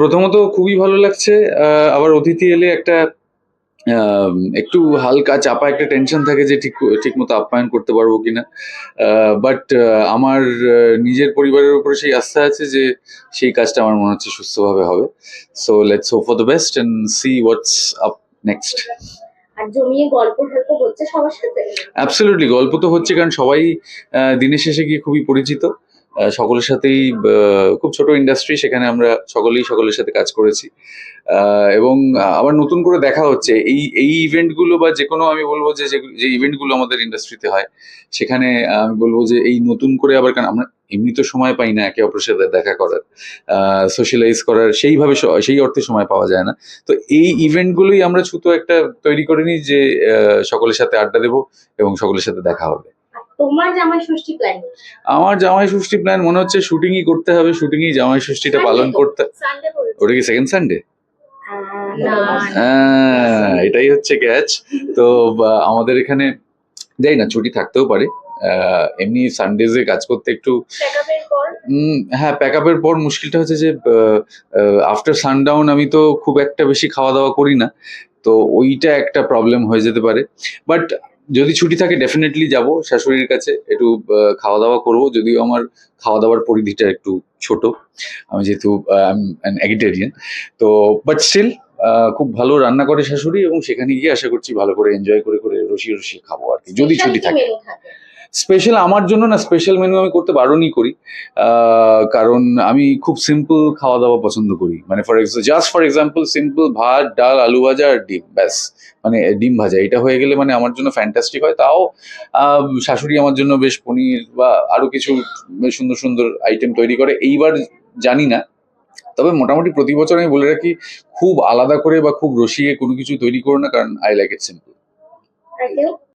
প্রথমত খুবই ভালো লাগছে। আবার অতিথি এলে একটা একটু হালকা চাপা একটা টেনশন থাকে যে ঠিক ঠিক মতো আপ্যায়ন করতে পারব কিনা। বাট আমার নিজের পরিবারের উপরে সেই আস্থা আছে যে সেই কাজটা আমার মনে হচ্ছে সুস্থভাবে হবে। So let's hope for the best and see what's up next জমিয়ে গল্প টল্প হচ্ছে সবার সাথে? অ্যাবসলিউটলি গল্প তো হচ্ছে কারণ সবাই দিনের শেষে গিয়ে খুবই পরিচিত। সকলের সাথেই খুব ছোট ইন্ডাস্ট্রি সেখানে আমরা সকলেই সকলের সাথে কাজ করেছি। এবং আবার নতুন করে দেখা হচ্ছে, এই এই ইভেন্টগুলো বা যে কোনো আমি বলব যে, যে- ইভেন্টগুলো আমাদের ইন্ডাস্ট্রিতে হয়, সেখানে আমি বলব যে এই নতুন করে আবার কারণ আমরা এমনি তো সময় পাই না একে অপরের সাথে দেখা করার। সোশ্যালাইজ করার, সেইভাবে সেই অর্থে সময় পাওয়া যায় না। তো এই ইভেন্টগুলোই আমরা ছুতো একটা তৈরি করে নিই যে সকলের সাথে আড্ডা দেবো এবং সকলের সাথে দেখা হবে। তোমার জামাই ষষ্ঠী প্ল্যান আমার জামাই ষষ্ঠী প্ল্যান মনে হচ্ছে শুটিংই করতে হবে শুটিংই জামাই ষষ্ঠীটা পালন করতে সানডে ওটা কি সেকেন্ড সানডে হ্যাঁ এটাই হচ্ছে ক্যাচ তো আমাদের এখানে যাই না ছুটি থাকতেও পারে। এমনি সানডেজে কাজ করতে একটু হ্যাঁ প্যাক আপের পর মুশকিলটা হচ্ছে যে আফটার সানডাউন আমি তো খুব একটা বেশি খাওয়া দাওয়া করি না। তো ওইটা একটা প্রবলেম হয়ে যেতে পারে। বাট যদি ছুটি থাকে ডেফিনেটলি যাব। শাশুড়ির কাছে একটু খাওয়া দাওয়া করব। যদিও আমার খাওয়া দাওয়ার পরিধিটা একটু ছোট। আমি যেহেতু অ্যাগিটেরিয়ান তো বাট স্টিল খুব ভালো রান্না করে শাশুড়ি এবং সেখানে গিয়ে আশা করছি ভালো করে এনজয় করে করে রসিয়ে রসিয়ে খাব আর কি যদি ছুটি থাকে? স্পেশাল আমার জন্য না স্পেশাল মেনু আমি করতে বারণই করি। কারণ আমি খুব সিম্পল খাওয়া দাওয়া পছন্দ করি। মানে for example just for example simple ভাত, ডাল, আলু ভাজা আর ডিম, ব্যাস। মানে ডিম ভাজা। এটা হয়ে গেলে মানে আমার জন্য ফ্যান্টাস্টিক হয়। তাও শাশুড়ি আমার জন্য বেশ পনির বা আরও কিছু সুন্দর সুন্দর আইটেম তৈরি করে। এইবার জানি না। তবে মোটামুটি প্রতি বছর আমি বলে রাখি, খুব আলাদা করে বা খুব রসিয়ে কোনো কিছু তৈরি করো না, কারণ আই লাইক ইট সিম্পল